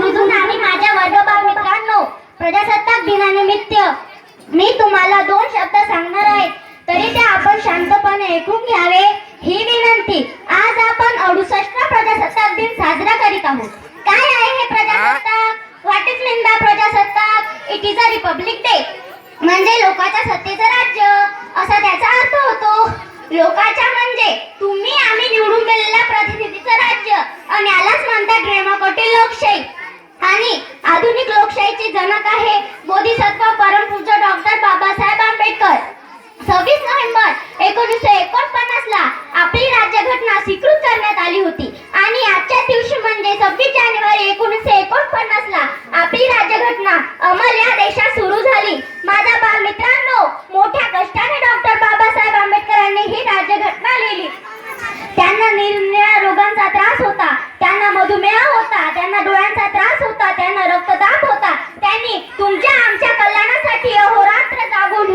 समजून आणि माझ्या वर्गबाल मित्रांनो प्रजासत्ताक दिनानिमित्त मी तुम्हाला दोन शब्द सांगणार आहे. तरी ते आपण शांतपणे ऐकून घ्यावे ही विनंती. आज आपण अडुसष्ट प्रजासत्ताक दिन साजरा करीत आहोत. काय आहे हे प्रजासत्ताक? व्हॉट इज मीन बाय प्रजासत्ताक it is a republic day. म्हणजे लोकांच्या सत्तेचं राज्य असा त्याचा अर्थ होतो. लोकाच्या म्हणजे तुम्ही आम्ही निवडून दिलेल्या प्रतिनिधीचं राज्य. आणि यालाच म्हणतात डेमोक्रेटिक लोकशाही. आणि आधुनिक लोकशाहीचे जनक आहे बोधिसत्व परमपूज्य डॉक्टर बाबासाहेब आंबेडकर. सव्वीस नोव्हेंबर एकोणीसशे एकोणपन्नास ला आपली राज्यघटना स्वीकृत करण्यात आली होती. आणि आजच्या दिवशी म्हणजे सव्वीस जानेवारी एकोणीसशे एकोणपन्नास ला आपली राज्यघटना अमल या देशात सुरू झाली. माझा बाल मित्रांनो मोठ्या कष्टाने डॉक्टर बाबासाहेब आंबेडकरांनी ही राज्यघटना लिहिली. त्यांना निरनिळ्या रोगांचा त्रास होता. त्यांना मधुमेह होता त्यांना डोळ्यांचा त्रास होता त्यांना रक्तदाब होता त्यांनी तुमच्या आमच्या कल्याणासाठी अहोरात्र जागून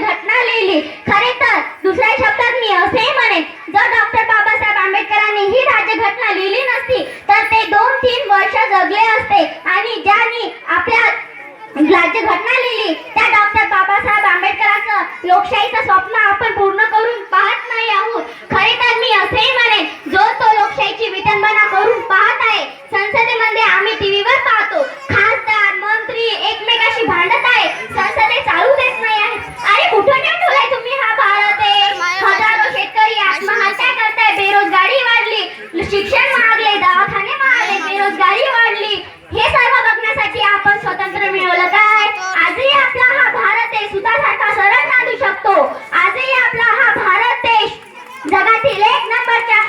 घटना लिहिली. खरे तर दुसऱ्या शब्दात मी असे म्हणेन जर डॉक्टर बाबासाहेब आंबेडकरांनी ही राज्यघटना लिहिली नसती तर ते दोन तीन वर्ष जगले असते. आणि ज्यांनी आपल्या राज्यघटना लिहिली त्या डॉक्टर बाबासाहेब आंबेडकरांचं लोकशाहीचं स्वप्न आपण पूर्ण करून पाहत नाही आहोत. खरे तर मी असेही என்ன படிச்சா